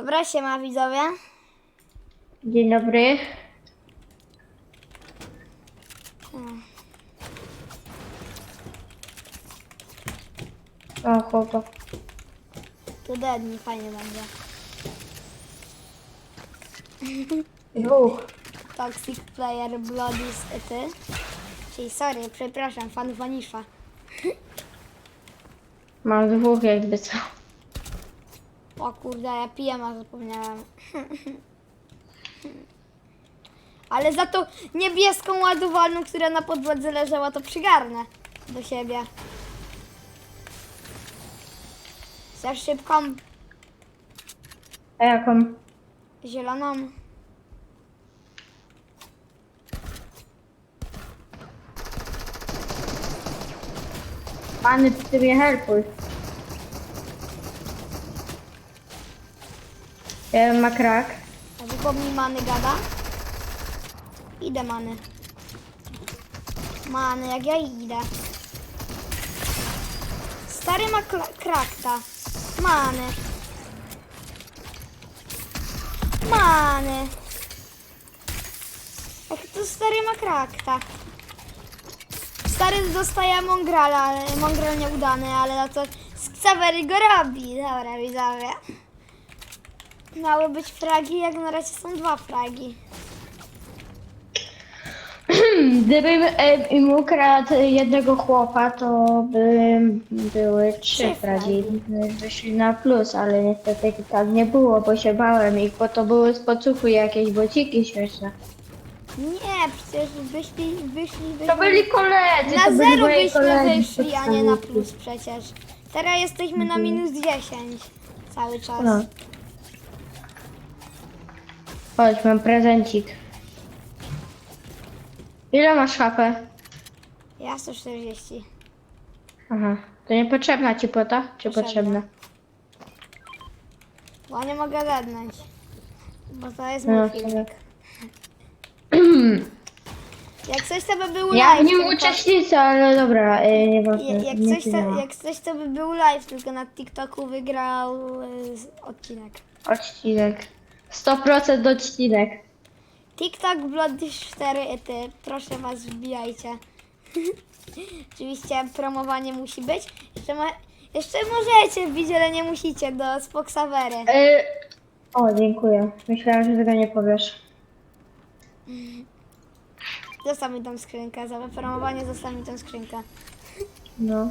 Dobra, siema widzowie. Dzień dobry. O, chłopak. Tu dedni, fajnie będzie. Dwóch. Toxic player Bloody ty. Czyli sorry, przepraszam, fan Vanisha. Mam dwóch jakby co. O kurde, ja piję, a zapomniałam. Ale za to niebieską ładowalną, która na podłodze leżała, to przygarnę do siebie. Chcesz szybką, A jaką? zieloną? Pany, ty mnie helpuj. Ja ma krak. A many gada? Idę many. Many, jak ja idę. Stary ma krakta. Many. Many. Jak to stary ma krakta. Stary dostaje mongrala, ale mongral nieudany, ale na to Xavery go robi. Dobra, widzowie. Miały być fragi, jak na razie są dwa fragi. Gdybym e, im ukradł jednego chłopa, to by były trzy Trzy fragi. Wyszli na plus, ale niestety tak nie było, bo się bałem ich, bo to były z pocuchu jakieś bociki śmieszne. Nie, przecież wyszli, wyszli, wyszli. To byli koledzy, Na to byli zero moi byśmy koledzy wyszli, a nie na plus przecież. Teraz jesteśmy na minus 10 cały czas. No. Chodź, mam prezencik. Ile masz HP? Ja 140. Aha. To niepotrzebna ci płota? Czy Potrzebna. potrzebna? Bo nie mogę gadnąć. Bo to jest No, mój filmik. Jak coś to by był Ja live. w nim tylko- uczestniczę, ale dobra, y, nieważne. Ja- Jak nie coś, to, jak coś to by był live, tylko na TikToku wygrał y, z- odcinek. Odcinek. 100% odcinek. TikTok Bloody 4 ty, proszę was wbijajcie. Oczywiście promowanie musi być. Jeszcze, ma, jeszcze możecie wbić, ale nie musicie do Spoxavery. Y, o, dziękuję. Myślałam, że tego nie powiesz. Zostaw mi tą skrzynkę, za promowanie zostaw mi tą skrzynkę. No.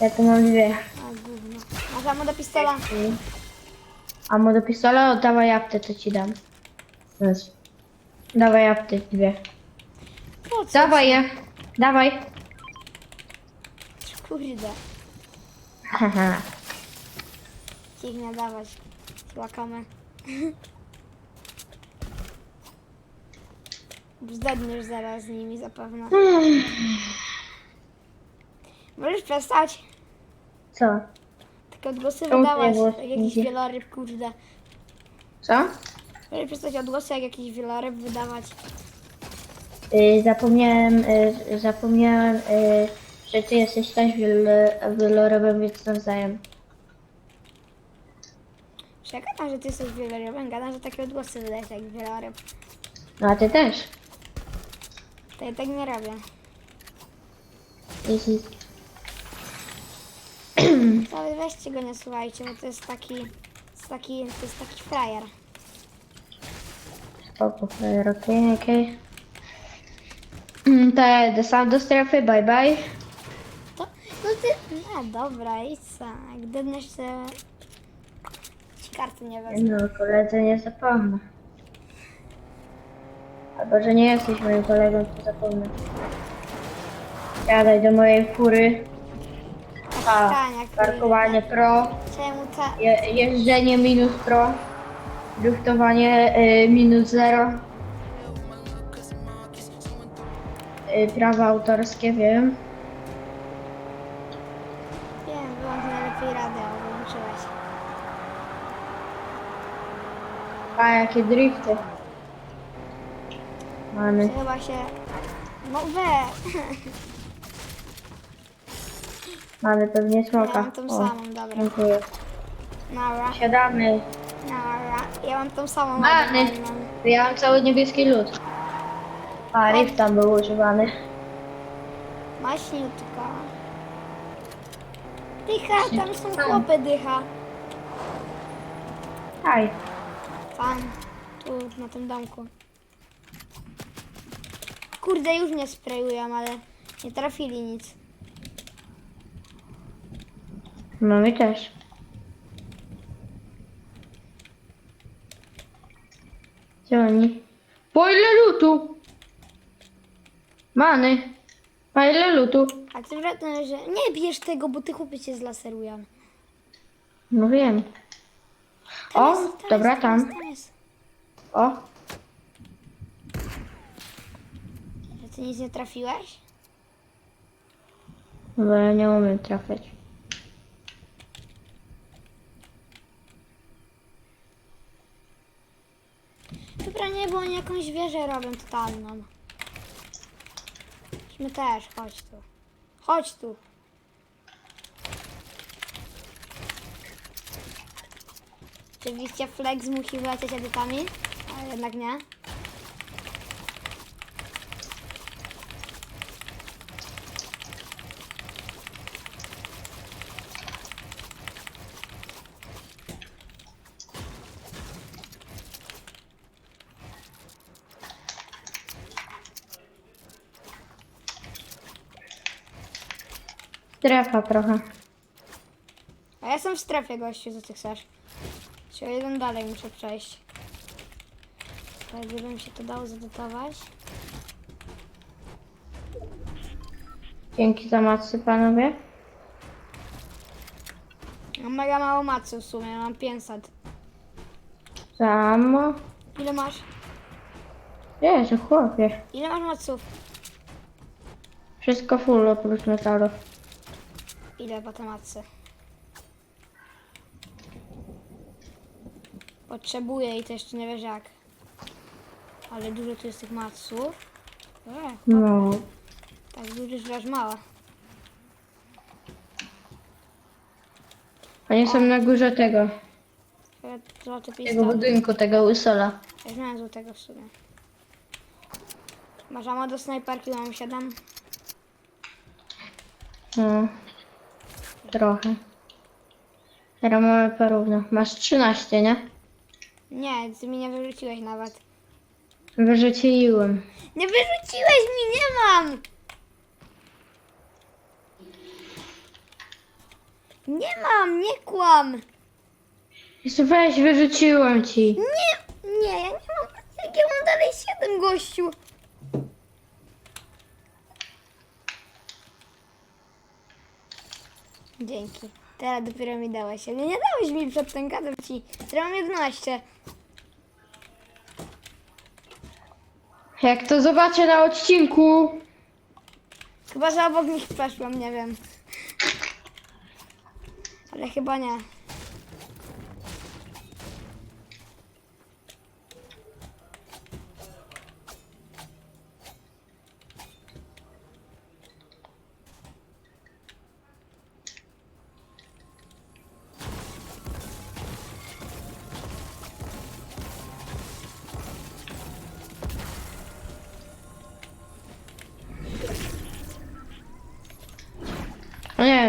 Ja tu mam dwie. A gówno. Masz ammo do pistola? A mo do pistola oddawaj to ci dam. Weź. Dawaj dwie. Po co? Dawaj je. Dawaj. Kurde. Haha. Ich nie dawać. Łakamy. Zdedniesz zaraz z nimi zapewne. Możesz przestać? Co? Takie odgłosy Czemu wydawać, nie było jak jakiś nigdzie? wieloryb, kurde. Co? Możesz przestać odgłosy jak jakiś wieloryb wydawać. Y, zapomniałem, y, zapomniałem, y, że ty jesteś też wielo- wielorybem, więc nawzajem. Czy ja gadam, że ty jesteś wielorybem? Gadam, że takie odgłosy wydajesz jak wieloryb. No a ty też. To ja tak nie robię. Jeśli... To weźcie go nie słuchajcie, bo to jest taki... To jest taki, to jest taki frajer. Spoko, player, okej, okej. Mm, To ja sam do strefy, bye bye. To, no ty... No dobra, idź sam. Dydniesz się... Ci karty nie wezmę. No, koledzy nie zapomnę. Albo, że nie jesteś moim kolegą, to zapomnę. Jadaj do mojej fury. A, Tania, parkowanie pro, Czemu ta... je, jeżdżenie minus pro, driftowanie y, minus zero. Y, prawa autorskie, wiem. Wiem, wyłącz najlepiej radio, wyłączyłeś. A, jakie drifty. Mamy. Chyba się... No we! Mamy pewnie Ja smoka. mam tą O, samą, dobra. dziękuję. Nara. Siadamy. Dobra, ja mam tą samą Mamy. ładowalną. Ja mam cały niebieski lód. A, rift tam był używany. Maśniutka. Dycha, tam są chłopy dycha. Haj. Tam, tu, na tym domku. Kurde, już mnie sprayują, ale nie trafili nic. No mi też. Gdzie oni? Po ile lutu? Many. A ile lutu? A ty wracam, że nie bierz tego, bo ty chłopy cię zlaserują. No wiem. Tam O, jest, tam dobra, jest, tam. Jest, tam jest. O, Że ty nic nie trafiłeś? bo ja nie umiem trafiać. Dobra, nie, bo oni jakąś wieżę robią totalną. My też, chodź tu. Chodź tu. Oczywiście Flex musi wylecieć edytami, ale jednak nie. Strefa trochę. A ja jestem w strefie, gościu, co ty chcesz? Czy jeden dalej muszę przejść. Tak, gdyby mi się to dało zadotować. Dzięki za macy, panowie. Mam mega mało macy w sumie, mam 500. Za ammo. Ile masz? Jezu, chłopie. Ile masz maców? Wszystko full oprócz metalu. Ile te macy? Potrzebuję i to jeszcze nie wiesz jak. Ale dużo tu jest tych maców. E, No. tak dużo, że aż mała. Oni są na górze tego. Złoty Tego budynku, tego Usola. Ja znałem złotego w sumie. Masz ammo do snajperki, mam 7. No. Trochę. Teraz mamy porówno. Masz 13, nie? Nie, ty mi nie wyrzuciłeś nawet. Wyrzuciłem. Nie wyrzuciłeś mi, nie mam! Nie mam, nie kłam! Jezu, weź, wyrzuciłem ci. Nie, nie, ja nie mam. Jak ja mam dalej 7 gościu. Dzięki. Teraz dopiero mi dałeś. Ale nie dałeś mi przedtem, gadam ci. Teraz mam 11. Jak to zobaczę na odcinku. Chyba, że obok nich przeszłam, nie wiem. Ale chyba nie.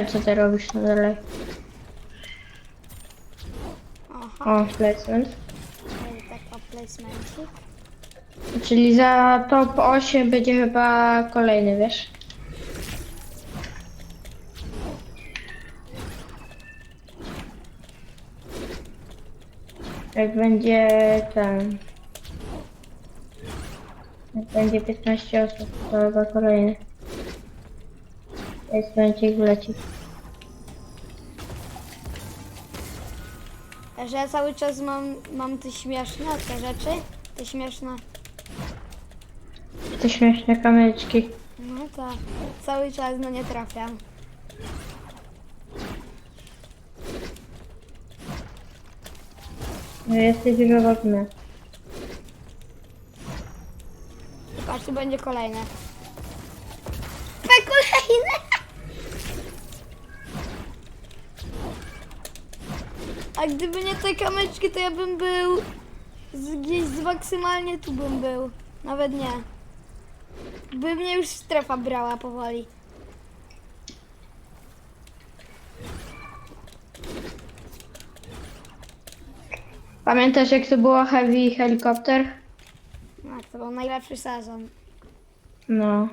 Wiem, co ty robisz na dalej. Aha, O, placement. czyli taka placementik. Czyli za top 8 będzie chyba kolejny, wiesz? Jak będzie ten... Jak będzie 15 osób, to chyba kolejny. Jest będzie wleci. Że ja cały czas mam, mam te śmieszne te rzeczy. Te śmieszne. Te śmieszne kamyczki. No tak. Cały czas no nie trafiam. No jesteś żałobny. Patrz, tu będzie kolejne. Pe kolejne! A gdyby nie te kamyczki, to ja bym był z, gdzieś z maksymalnie tu bym był. Nawet nie. By mnie już strefa brała powoli. Pamiętasz jak to było Heavy Helikopter? Tak, to był najlepszy sezon. No.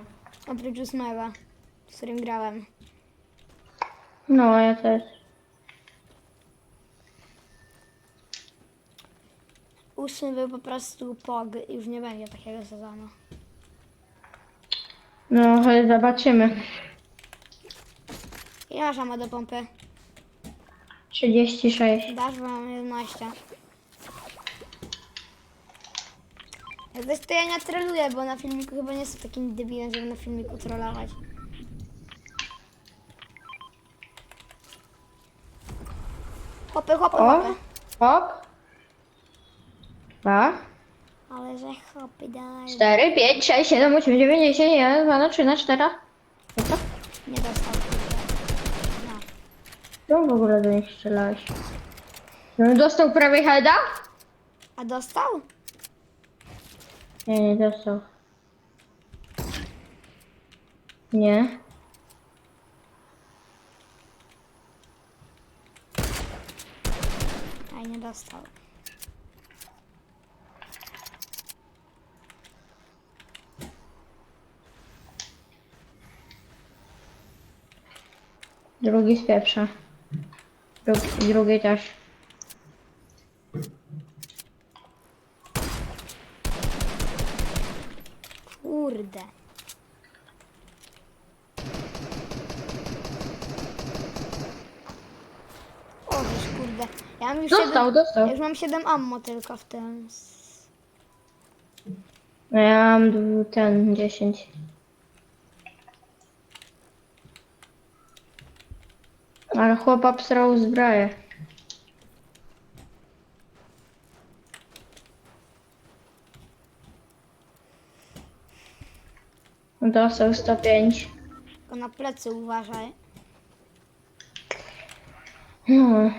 Oprócz ósmego, z którym grałem. No, ja też. Ósmy był po prostu pog i już nie będzie takiego sezonu. No, ale zobaczymy. Ile masz do pompy? 36. Dasz, bo mam 11. Jak coś to ja nie troluję, bo na filmiku chyba nie jestem takim debilem, żeby na filmiku trollować. Hopy, hopy, O, hop. Dwa, Ale że hopy daj. cztery, pięć, sześć, siedem, osiem, dziewięć, dziesięć, jeden, dwa, trzy, na cztery. Co? Nie dostał. No. Czemu w ogóle do nich strzelałeś? No, dostał prawie heada? A dostał? Nie, nie dostał. Nie. A nie dostał. Drugi z pieprza. Drugi, drugi też. Kurde. O, wiesz, kurde. Ja mam już Dostał, 7, dostał. ja już mam 7 ammo tylko w tym. Ja mam dwu- ten, dziesięć. Ale chłop obsrał zbroję. Dostał 105. Tylko na plecy uważaj. No.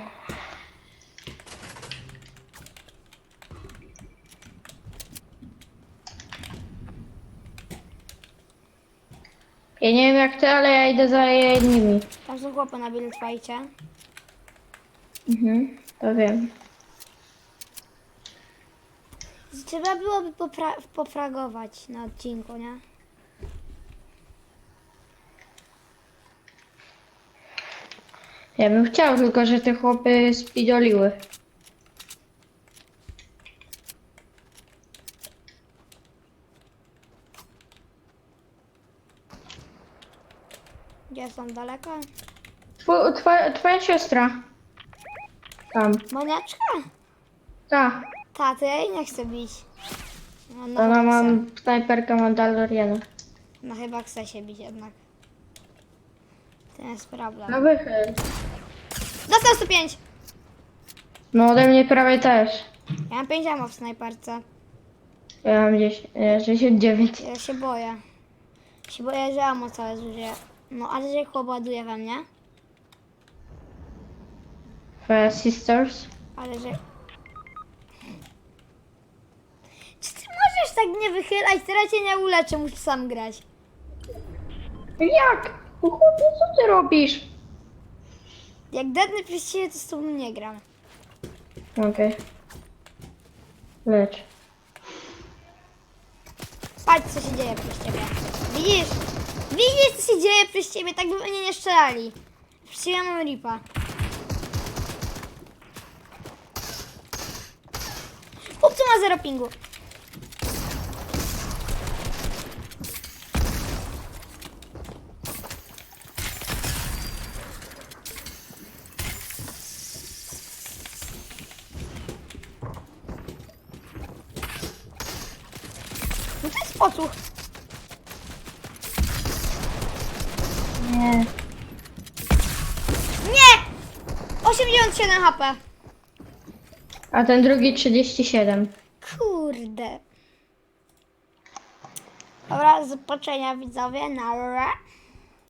Ja nie wiem jak ty, ale ja idę za jednymi. Tam są chłopy na buildfightie. Mhm, to wiem. Trzeba byłoby popra- pofragować na odcinku, nie? Ja bym chciał, tylko że te chłopy spidoliły. Gdzie są daleko? Twu, twoja, twoja siostra. Tam. Moniaczka? Ta. Ta, to ja jej nie chcę bić. No, no, Ona chyba ma snajperkę Mandaloriana. chce. No chyba chce się bić jednak. To jest problem. No wychyl. Dostał 105! No ode mnie prawie też. Ja mam 5 ammo w snajperce. Ja mam 10, e, 69. Ja się boję. Się boję, że ammo całe zużyję. No, ale że chłop ładuje we mnie. Twoja sisters. Ale że... Czy ty możesz tak nie wychylać? Teraz cię nie uleczę, muszę sam grać. Jak? No chłopie, co ty robisz? Jak dednę przez ciebie, to z tobą nie gram. Okej. Lecz. Patrz, co się dzieje przez ciebie. Widzisz? Widzisz, co się dzieje przez ciebie? Tak by mnie nie strzelali. Przez ciebie mam ripa. Chłopcu ma zero pingu. No to posłuch. Nie. Nie! 87 HP. A ten drugi 37. Kurde. Dobra, z zobaczenia widzowie. Na